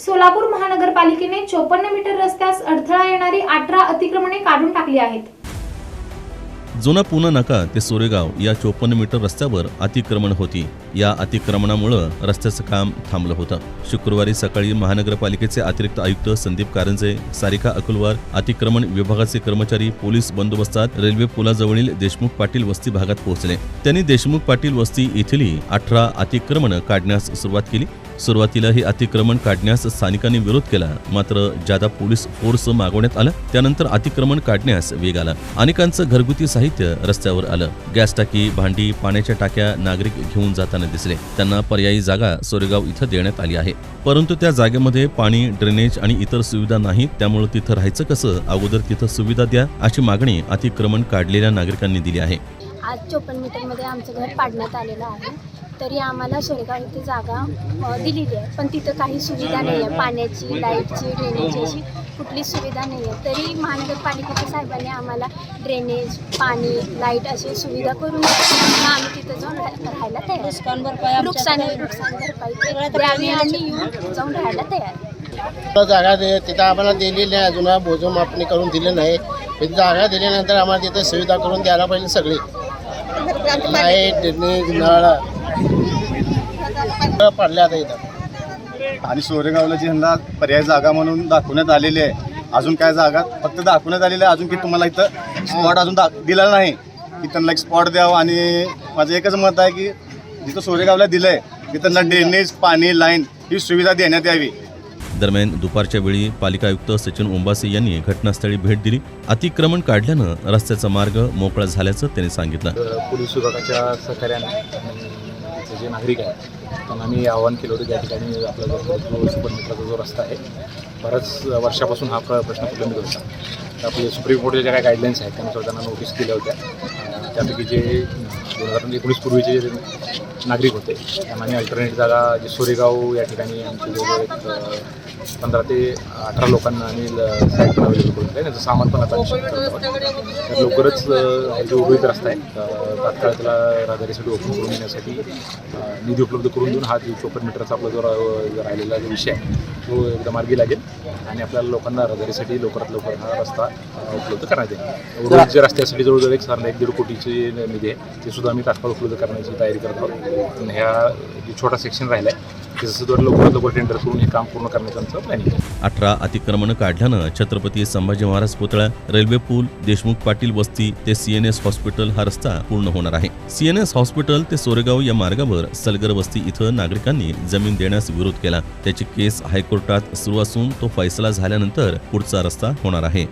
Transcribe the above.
सोलापूर महानगरपालिकेने चोपन्न मीटर रस्त्यास अडथळा येणारी अठरा अतिक्रमणे काढून टाकली आहेत. जुना पुणे नाका ते सोरेगाव या चोपन्न मीटर रस्त्यावर अतिक्रमण होती. या अतिक्रमणामुळं रस्त्याचं काम थांबलं होतं. शुक्रवारी सकाळी महानगरपालिकेचे अतिरिक्त आयुक्त संदीप कारंजे सारिका अकुलवार अतिक्रमण विभागाचे कर्मचारी पोलीस बंदोबस्तात रेल्वे पुलाजवळील देशमुख पाटील वस्ती भागात पोहोचले. त्यांनी देशमुख पाटील वस्ती येथील अठरा अतिक्रमण काढण्यास सुरुवात केली. सुरुवातीला हे अतिक्रमण काढण्यास स्थानिकांनी विरोध केला. मात्र जादा पोलीस फोर्स मागवण्यात आलं त्यानंतर अतिक्रमण काढण्यास वेग आला. अनेकांचं घरगुती साहित्य रस्त्यावर आलं. गॅस टाकी भांडी पाण्याच्या टाक्या नागरिक घेऊन जाताना दिसले. त्यांना पर्यायी जागा सोरेगाव इथं देण्यात आली आहे. परंतु त्या जागेमध्ये पाणी ड्रेनेज आणि इतर सुविधा नाहीत त्यामुळे तिथं राहायचं कसं? अगोदर तिथं सुविधा द्या अशी मागणी अतिक्रमण काढलेल्या नागरिकांनी दिली आहे. आज चोपन्न मीटरमध्ये आमचं घर पाडण्यात आलेलं आहे. तरी आम्हाला सोरेगाव इथे जागा दिलेली आहे. पण तिथं काही सुविधा नाही आहे. पाण्याची लाईटची ड्रेनेजची अशी कुठलीच सुविधा नाही आहे. तरी महानगरपालिकेच्या साहेबांनी आम्हाला ड्रेनेज पाणी लाइट अशी सुविधा करून आम्ही तिथं जाऊन राहायला तयार नुकसान भरपाई नुकसान भरपाई. ते द्यावी आणि येऊन जाऊन राहायला तयार जागा दे तिथं आम्हाला दिलेली नाही. अजून बोजो मापणी करून दिली नाही. तिथं जागा दिल्यानंतर आम्हाला तिथं सुविधा करून द्यायला पाहिजे सगळी. लाइट ड्रेनेज नळ सगळं पडलं आता इथं. आणि सोरेगावला जी ह्यांना पर्याय जागा म्हणून दाखवण्यात आलेली आहे अजून काय जागा? फक्त दाखवण्यात आलेली आहे अजून की तुम्हाला इथं स्पॉट अजून दा दिलेला नाही. की त्यांना एक स्पॉट द्यावं आणि माझं एकच मत आहे की जिथं सोरेगावला दिलं आहे तिथं त्यांना ड्रेनेज पाणी लाईन ही सुविधा देण्यात यावी. दरम्यान दुपारच्या वेळी पालिका आयुक्त सचिन ओंबासे यांनी घटनास्थळी भेट दिली. अतिक्रमण काढल्यानं रस्त्याचा मार्ग मोकळा झाल्याचं त्यांनी सांगितलं. पोलीस विभागाच्या सहकार्याने जे नागरिक आहेत त्यांना आम्ही आवाहन केलं होतं त्या ठिकाणी आपला जो जो सुपर जो रस्ता आहे बऱ्याच वर्षापासून हा प्रश्न प्रलंबित होता. तर आपले सुप्रीम कोर्टच्या ज्या काही गाईडलाईन्स आहेत त्यानुसार त्यांना नोटीस दिल्या होत्या. त्यापैकी जे दोन हजार एकोणीस पूर्वीचे जे नागरिक होते. त्यांना अल्टरनेट जागा जे सोरेगाव या ठिकाणी आमचे जवळ एक पंधरा ते अठरा लोकांना आम्ही साईट पण अवेलेबल करून दिलं त्याचं सामान पण आता तर लवकरच जो उर्वरित रस्ता आहे तात्काळ त्याला रहदारीसाठी ओपन करून देण्यासाठी निधी उपलब्ध करून देऊन हा जो चोपन्न मीटरचा आपला जो राहिलेला जो विषय आहे तो एकदा मार्गी लागेल. आणि आपल्याला लोकांना रहदारीसाठी लवकरात लवकर हा रस्ता उपलब्ध करण्यात येईल जे रस्त्यासाठी जवळजवळ एक साधारण एक दीड कोटीची निधी आहे. ते सुद्धा आम्ही तात्काळ उपलब्ध करण्याची तयारी करत आहोत. ह्या छोटा सेक्शन राहिला आहे जसं लवकरात लवकर टेंडर करून हे काम पूर्ण करण्याचं आमचं प्लॅनिंग आहे. अठरा अतिक्रमण काढल्यानं छत्रपती संभाजी महाराज पुतळा रेल्वे पूल देशमुख पाटील वस्ती ते सीएनएस हॉस्पिटल हा रस्ता पूर्ण होणार आहे. सीएनएस हॉस्पिटल ते सोरेगाव या मार्गावर सलगर वस्ती इथं नागरिकांनी जमीन देण्यास विरोध केला. त्याची केस हायकोर्टात सुरू असून तो फैसला झाल्यानंतर पुढचा रस्ता होणार आहे.